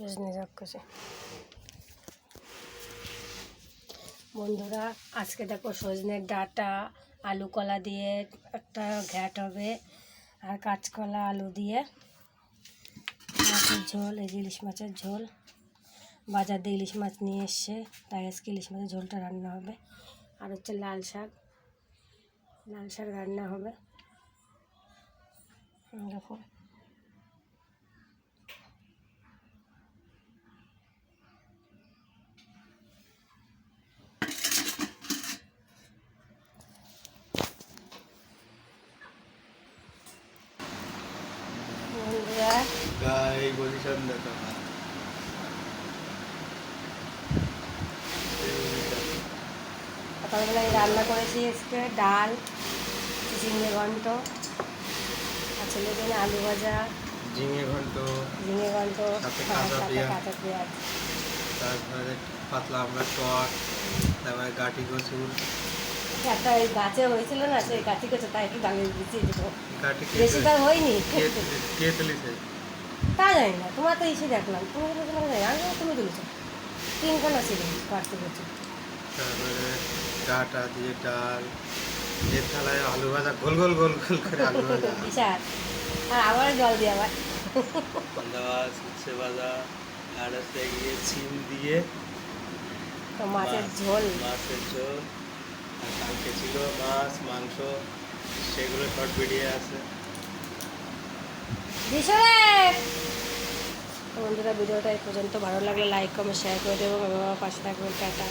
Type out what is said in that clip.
রজনী রাক্ষসে বন্ধুরা, আজকে দেখো সজনের ডাঁটা, আলু কলা দিয়ে একটা ঘ্যাট হবে আর কাঁচকলা, আলু দিয়ে মাছের ঝোল, এই যে ইলিশ মাছের ঝোল। বাজার দিয়ে ইলিশ মাছ নিয়ে এসছে, তাই আজকে ইলিশ মাছের ঝোলটা রান্না হবে। আর হচ্ছে লাল শাক লাল শাক রান্না হবে। দেখো বন্ধুরা গায়ে পজিশন দেখো সকালবেলায় রান্না করেছি আজকে ডাল ঝিঙে ঘন্ট আর ছেলের জন্য আলু ভাজা ঝিঙে ঘন্ট ঝিঙে ঘন্ট কাঁচা পেঁয়াজ। তারপরে পাতলা আমরা টক তারপরে গাটি কচুর। একটা ওই গাছে হয়েছিল না সেই গাছে গেছে তাই একটু ডাঙিয়ে দিচ্ছি বেশি তার হয়নি। কে তুলিছে তা জানি না? তোমার তো এসে দেখলাম। তুমি তো তোমার জানি আমি তুমি তুলেছো। তিনখানা ছিল কাটতে করছ তারপরে ডাটা দিয়ে ডাল এর থালায় আলু ভাজা গোল গোল গোল গোল করে আলু ভাজা। বিশাল। আর আবার জল দিয়ে আবার। দেওয়া উচ্ছে ভাজা আর হচ্ছে গিয়ে সিম দিয়ে। তো মাছের ঝোল। মাছের ঝোল। আর কালকে ছিল মাছ মাংস সেগুলো শর্ট বেরিয়ে আছে। বিশালে! বন্ধুরা, ভিডিওটা এই পর্যন্ত। ভালো লাগলে লাইক কমেন্ট শেয়ার করে দেবো আমার পাশে থাকবেন। টাটা।